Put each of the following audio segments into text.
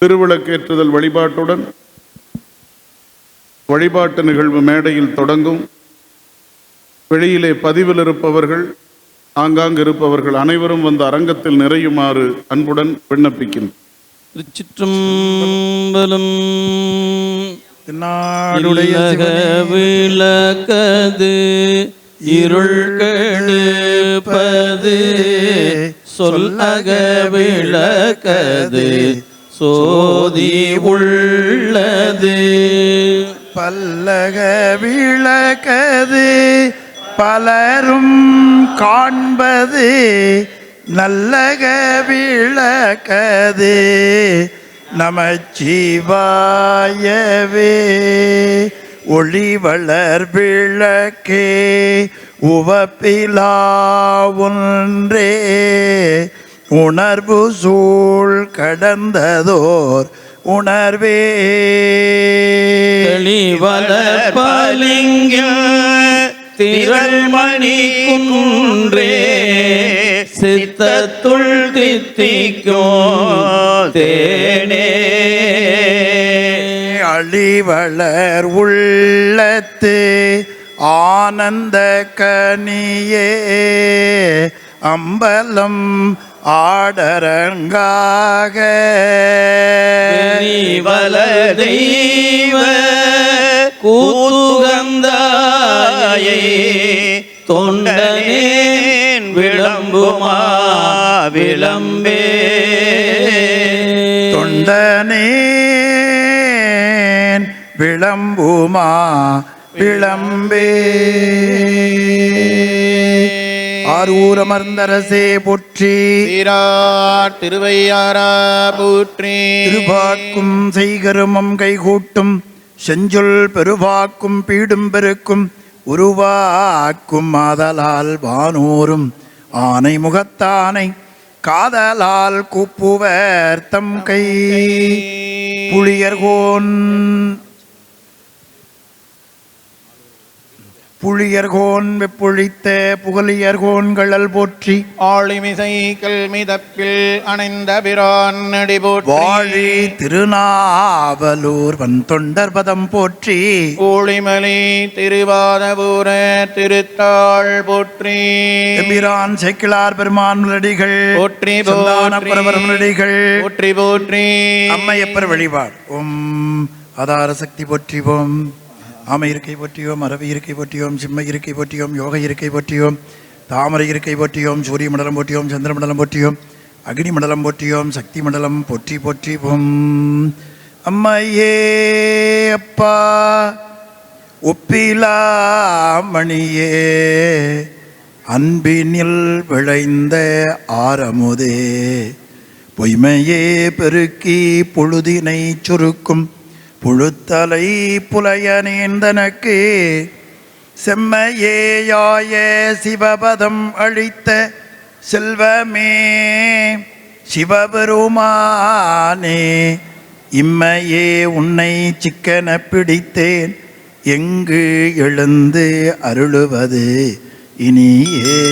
திருவிளக்கேற்றுதல் வழிபாட்டுடன் வழிபாட்டு நிகழ்வு மேடையில் தொடங்கும். வெளியிலே பதிவில் இருப்பவர்கள் ஆங்காங்கு இருப்பவர்கள் அனைவரும் வந்து அரங்கத்தில் நிறையுமாறு அன்புடன் விண்ணப்பிக்கின்றோம். திருச்சிற்றம்பலம் விளக்கது இருள் கெடுப்பது சொல்லக விளக்கது சோதி உள்ளது பல்லக விளக்கது பலரும் காண்பது நல்லக விளக்கது நமச்சிவாயவே. ஒளி வளர் விளக்கே உவப்பிலா ஒன்றே. உணர்வு சூழ் கடந்ததோர் உணர்வே. பலிங்கில் திரள்மணி குன்றே சித்தத்துள் தித்திக்கும் தேனே. அழிவளர் உள்ளத்து ஆனந்த கனியே அம்பலம் ஆடரங்காக. வல தெய்வ கூத்துகந்தாயை தொண்டனேன் விளம்புமா விளம்பே. தொண்டனேன் விளம்புமா விளம்பே. ஆரூரமர்ந்தரசே போற்றி. சீரார் திருவையாரா போற்றி. திருவாக்கும் செய்கருமம் கைகூட்டும். செஞ்சொல் பெருவாக்கும் பீடும் பெருக்கும். உருவாக்கும் ஆதலால் வானோரும் ஆனை முகத்தானை காதலால் கூப்புவர் தம் கை. புளியர்கோன் புளியர்கோன் வெப்பொழித்த புகழியர்கோன் கழல் போற்றி ஆளிமிசை கல்மிதப்பில் அணைந்த பிரான் நடி போற்றி. வாழி திருநாவலூர் வன் தொண்டர் பதம் போற்றி ஊழிமலி திருவாதபூர திருத்தாள் போற்றி. எம்பிரான் சேக்கிழார் பெருமான் நடிகள் போற்றி பிரபர் நடிகள். போற்றி போற்றி. அம்மையப்பர் வழிபாடு. ஓம் ஆதார சக்தி போற்றிவோம் ஆமை இருக்கை பற்றியோம் அரவி இருக்கை பற்றியோம் சிம்ம இருக்கை பற்றியோம் யோக இருக்கை பற்றியோம் தாமரை இருக்கை பற்றியோம் சூரிய மண்டலம் போற்றியோம் சந்திர மண்டலம் போற்றியோம் அக்னி மண்டலம் போற்றியோம் சக்தி மண்டலம் போற்றி பொம் அம்மையே அப்பா ஒப்பிலாமணியே அன்பினில் விளைந்த ஆரமுதே பொய்மையே பெருக்கி பொழுதினை சுருக்கும் புழுத்தலை புலைய நீந்தனக்கு செம்மையேயாய சிவபதம் அளித்த செல்வமே சிவபெருமானே இம்மையே உன்னை சிக்கன பிடித்தேன். எங்கு எழுந்து அருளுவது இனியே.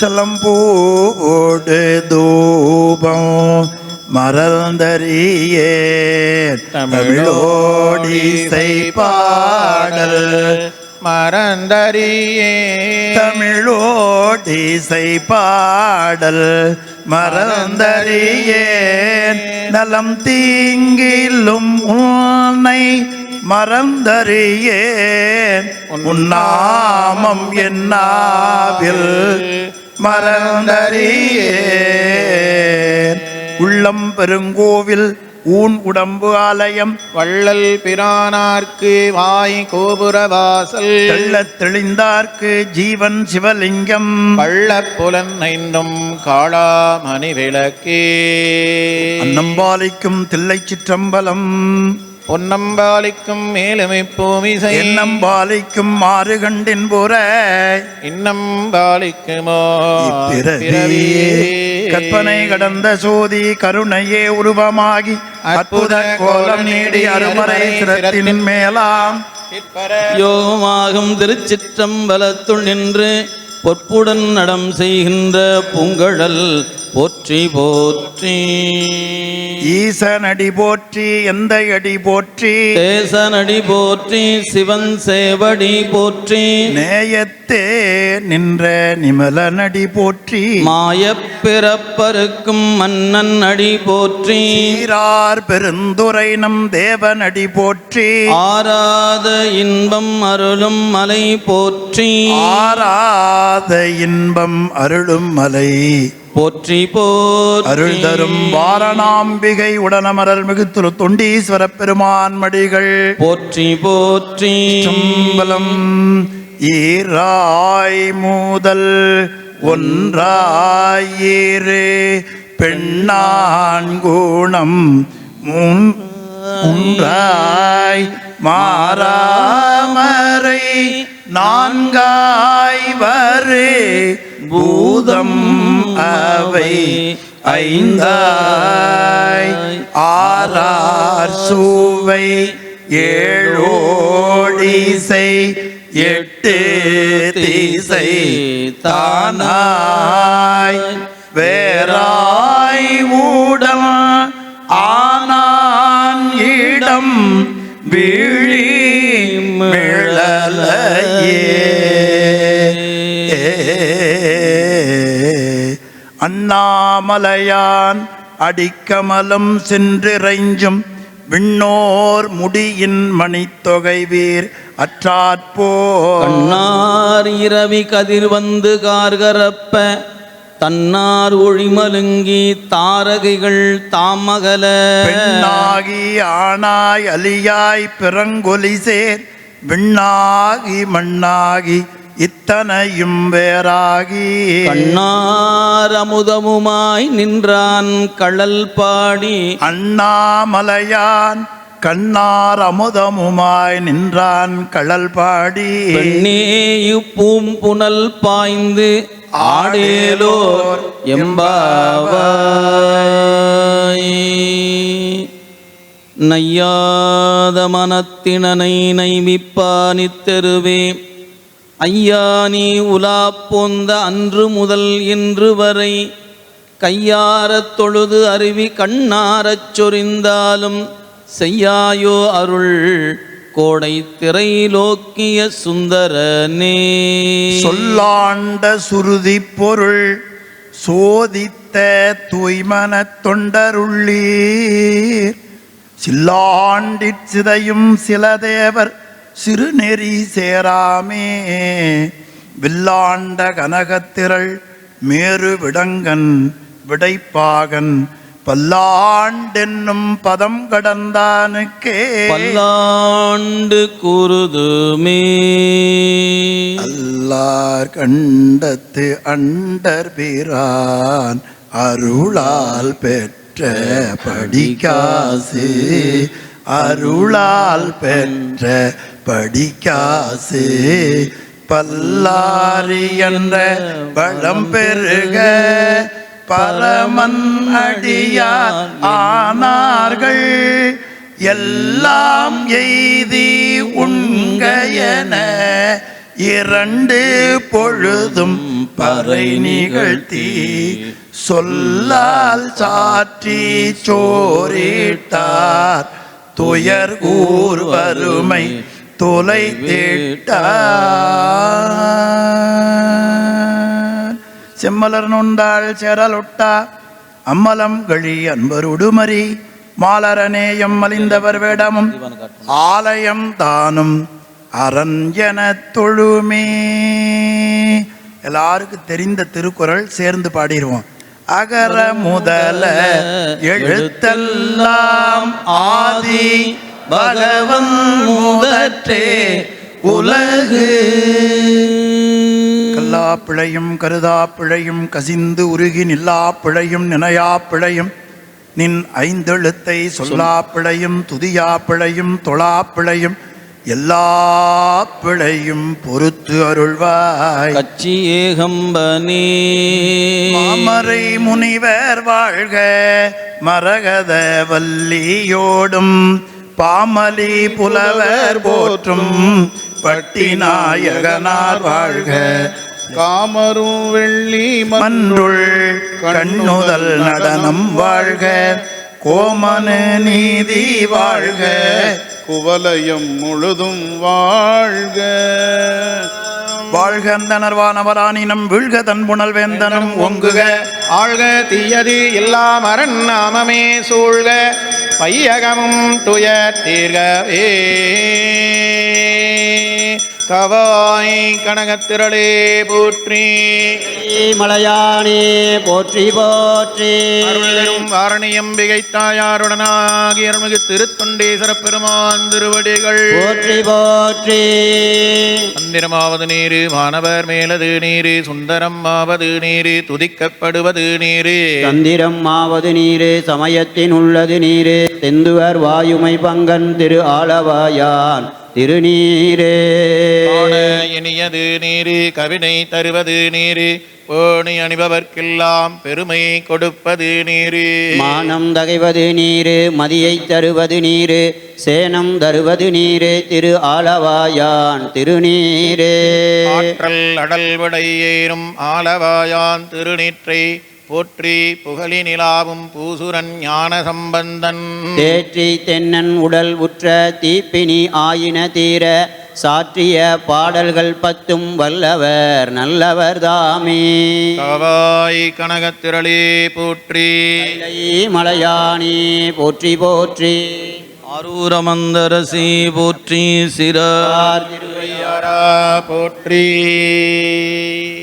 சலம்போடு தூபம் மறந்தறியே. தமிழோடிசை பாடல் மறந்தறியே. தமிழோடிசை பாடல் மறந்தறியேன் நலம் தீங்கிலும் உன்னை மறந்தறியேன் உன்னாமம் என்னாவில் மறந்தறியேன் உள்ளம் பெருங்கோவில் ஊன் உடம்பு ஆலயம். வள்ளல் பிரானார்க்கு வாய் கோபுர வாசல். தெள்ளத் தெளிந்தார்க்கு ஜீவன் சிவலிங்கம். பள்ள புலன் ஐந்தும் காளாமணி விளக்கே அன்னம்பாலிக்கும் தில்லை சிற்றம்பலம். பொன்னம்பாலிக்கும் மேலுமை பூமிசை. என்னம்பாலிக்கும் மாறு கண்டின் புற. இன்னம் பாலிக்குமோ இப்பிறவி கற்பனை கடந்த சோதி கருணையே உருவமாகி அற்புத கோலம் நீடி அருமறை சிரத்தின் மேலாம். யோகமாகும் திருச்சிற்றம்பலத்துள் நின்று பொற்புடன் நடம் செய்கின்ற பூங்கழல் போற்றி போற்றி. ஈசனடி போற்றி எந்த அடி போற்றி. தேசனடி போற்றி சிவன் சேவடி போற்றி. நேயத்தே நின்ற நிமலனடி போற்றி. மாயப் பிறப்பருக்கும் மன்னன் அடி போற்றி. சீரார் பெருந்துரை நம் தேவனடி போற்றி. ஆராத இன்பம் அருளும் மலை போற்றி. ஆராத இன்பம் அருளும் மலை. போற்றி போற்றி. அருள் தரும் வாரணாம்பிகை உடனமரல் மிகுத்துரு தொண்டீஸ்வர பெருமான் மடிகள். போற்றி போற்றி. சம்பலம் ஈராய் மூதல் ஒன்றாயிரு பெண்ணான் குணம் மூன் மாறாமரை நான்காய் வரு பூதம் அவை ஐந்தாய் ஆறார் சூவை ஏழோடிசை எட்டு திசை தானாய் வேறாய் மூடம் ஆனான் இடம் விழி மிழலையே. அண்ணாமலையான் அடிக்கமலம் சென்றிறைஞ்சும் விண்ணோர் முடியின் மணித்தொகை வீர் அற்றாற்போ கண்ணார் இரவி கதிர் வந்து கார்கரப்ப தன்னார் ஒழிமலுங்கி தாரகைகள் தாமகல. பெண்ணாகி ஆனாய் அலியாய் பிறங்கொலி சேர் விண்ணாகி மண்ணாகி இத்தனையும் வேறாகி கண்ணார் அமுதமுமாய் நின்றான் கழல் பாடி. அண்ணாமலையான் கண்ணார் அமுதமுமாய் நின்றான் கழல் பாடி. பெண்ணேயு பூம்புனல் பாய்ந்து ஆடேலோர் எம்பாவாய். நையாத மனத்தினனை நைமிப்பானித்தெருவே ஐயா நீ உலா போந்த அன்று முதல் இன்று வரை கையாரத் தொழுது அருவி கண்ணாரச் சொரிந்தாலும் செய்யாயோ அருள் கோடை திரைலோக்கிய சுந்தரனே. சொல்லாண்ட சுருதி பொருள் சோதித்த தூய்மனத் தொண்டருள்ளீர். சில்லாண்டிற் சிதையும் சில தேவர் சிறுநெறி சேராமே. வில்லாண்ட கனகத்திரள் மேரு விடங்கன் விடைப்பாகன் பல்லாண்டென்னும் பதம் கடந்தானுக்கே. பல்லாண்டு கூறுதுமே அல்லார் கண்டத்து அண்டர் பிரான் அருளால் பெற்ற படிக்காசு. அருளால் பெற்ற படிக்காசு பல்லாரி என்ற பழம் பெருக பரமன் அடியார் ஆனார்கள். எல்லாம் எய்தி உண்கையன இரண்டு பொழுதும் பறை நிகழ்த்தி சொல்லால் சாற்றி சோரிட்டார். துயர் ஊர் வறுமை தொலை செம்மலர் நொந்தாள் செரலொட்டா அம்மலம் கழி அன்பருடுமரி மாலரநேயம் மலிந்தவர் வேடமும் ஆலயம் தானும் அரஞ்சன தொழுமே. எல்லாருக்கும் தெரிந்த திருக்குறள் சேர்ந்து பாடிடுவோம் அகர முதல எழுத்தெல்லாம் ஆதி பகவன் முதற்றே உலகு. கல்லா பிழையும் கருதா பிழையும் கசிந்து உருகி நில்லா பிழையும் நினையா பிழையும் நின் ஐந்தெழுத்தை சொல்லா பிழையும் துதியா பிழையும் தொழா பிழையும் எல்லா பிழையும் பொறுத்து அருள்வாய். கச்சி ஏகம்பனே. மாமரை முனிவர் வாழ்க மரகத வல்லியோடும் பாமலி புலவர் போற்றும் பட்டிநாயகனார் வாழ்க. காமரும் வெள்ளி மன்றுள் கண்ணுதல் நடனம் வாழ்க. கோமனு நீதி வாழ்க. குவலயம் முழுதும் வாழ்க. வாழ்க அந்தனர்வானவரானினம் வீழ்க தன்புணல் வேந்தனும் ஒங்குக. ஆழ்க தீயது எல்லாம் அரண் நாமமே சூழ்க. பையகமும் துயர் தீர்கவே. கவாய் கனகத்திரளே போற்றி. மலையானே போற்றி போற்றி. அருள்தரும் வாரணியம் பிகைத்தாயாருடனாகி அருள்மிகு திருத்தொண்டேஸ்வர பெருமான் திருவடிகள். போற்றி போற்றி. மந்திரமாவது நீரு வானவர் மேலது நீரு சுந்தரம் ஆவது நீரு துதிக்கப்படுவது நீரு. தந்திரம் ஆவது நீரு சமயத்தின் உள்ளது நீரு தெந்துவர் வாயுமை பங்கன் திரு ஆளவாயான். திருநீரே இனியது நீரு கவினை தருவது நீரு பேணி அணிபவர்க்கெல்லாம் பெருமை கொடுப்பது நீரு. மானம் தகைவது நீரு மதியை தருவது நீரு சேனம் தருவது நீரு திரு ஆளவாயான் திருநீரே. ஆற்றல் அடல் விடையேறும் ஆலவாயான் திருநீற்றை போற்றி புகழி நிலாவும் பூசுரன் ஞான சம்பந்தன் தேற்றி தென்னன் உடல் உற்ற தீப்பினி ஆயின தீர சாற்றிய பாடல்கள் பத்தும் வல்லவர் நல்லவர் தாமே. கவாய் கனகத்திரளே போற்றி. மலையானி போற்றி போற்றி. ஆரூரமந்தரசி போற்றி சிற. திருவை ஐயரா போற்றி.